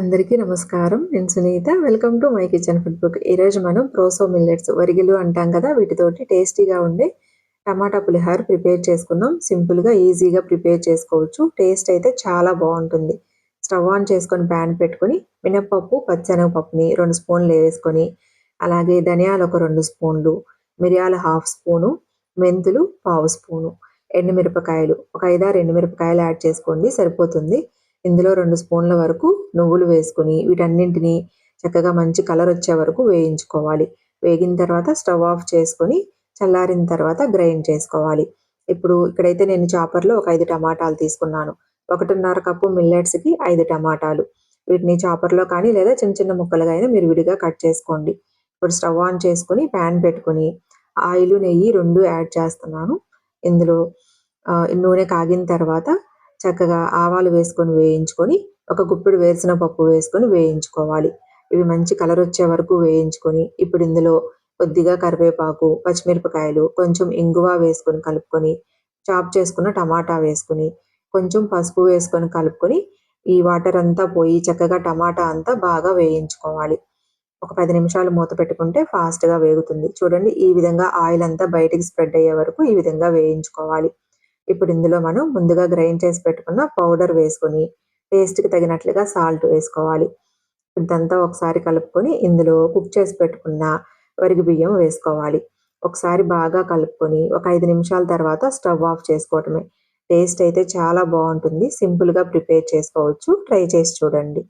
అందరికీ నమస్కారం. నేను Sunitha. Welcome to my kitchen food book ఈరోజు మనం ప్రోసో మిల్లెట్స్ వరిగిలు అంటాం కదా వీటితోటి టేస్టీగా ఉండే టమాటా పులిహార ప్రిపేర్ చేసుకుందాం. సింపుల్గా ఈజీగా ప్రిపేర్ చేసుకోవచ్చు. టేస్ట్ అయితే చాలా బాగుంటుంది. స్టవ్ ఆన్ చేసుకొని ప్యాన్ పెట్టుకొని మినప్పప్పు పచ్చనగపప్పుని రెండు స్పూన్లు వేసుకొని అలాగే ధనియాలు ఒక రెండు స్పూన్లు మిరియాలు హాఫ్ స్పూను మెంతులు పావు స్పూను ఎండుమిరపకాయలు ఒక ఐదారు ఎండుమిరపకాయలు యాడ్ చేసుకోండి సరిపోతుంది. ఇందులో రెండు స్పూన్ల వరకు నువ్వులు వేసుకుని వీటన్నింటినీ చక్కగా మంచి కలర్ వచ్చే వరకు వేయించుకోవాలి. వేగిన తర్వాత స్టవ్ ఆఫ్ చేసుకొని చల్లారిన తర్వాత గ్రైండ్ చేసుకోవాలి. ఇప్పుడు ఇక్కడైతే నేను చాపర్లో ఒక ఐదు టమాటాలు తీసుకున్నాను. ఒకటిన్నర కప్పు మిల్లెట్స్కి ఐదు టమాటాలు. వీటిని చాపర్లో కానీ లేదా చిన్న చిన్న ముక్కలుగా అయినా మీరు విడిగా కట్ చేసుకోండి. ఇప్పుడు స్టవ్ ఆన్ చేసుకుని ప్యాన్ పెట్టుకుని ఆయిల్ నెయ్యి రెండు యాడ్ చేస్తున్నాను. ఇందులో నూనె కాగిన తర్వాత చక్కగా ఆవాలు వేసుకొని వేయించుకొని ఒక గుప్పెడు వేసిన పప్పు వేసుకొని వేయించుకోవాలి. ఇవి మంచి కలర్ వచ్చే వరకు వేయించుకొని ఇప్పుడు ఇందులో కొద్దిగా కరివేపాకు పచ్చిమిరపకాయలు కొంచెం ఇంగువ వేసుకొని కలుపుకొని చాప్ చేసుకున్న టమాటా వేసుకొని కొంచెం పసుపు వేసుకొని కలుపుకొని ఈ వాటర్ అంతా పోయి చక్కగా టమాటా అంతా బాగా వేయించుకోవాలి. ఒక పది నిమిషాలు మూత పెట్టుకుంటే ఫాస్ట్గా వేగుతుంది. చూడండి ఈ విధంగా ఆయిల్ అంతా బయటికి స్ప్రెడ్ అయ్యే వరకు ఈ విధంగా వేయించుకోవాలి. ఇప్పుడు ఇందులో మనం ముందుగా గ్రైండ్ చేసి పెట్టుకున్న పౌడర్ వేసుకొని టేస్ట్కి తగినట్లుగా సాల్ట్ వేసుకోవాలి. ఇదంతా ఒకసారి కలుపుకొని ఇందులో కుక్ చేసి పెట్టుకున్న వరిగి బియ్యం వేసుకోవాలి. ఒకసారి బాగా కలుపుకొని ఒక ఐదు నిమిషాల తర్వాత స్టవ్ ఆఫ్ చేసుకోవటమే. టేస్ట్ అయితే చాలా బాగుంటుంది. సింపుల్గా ప్రిపేర్ చేసుకోవచ్చు. ట్రై చేసి చూడండి.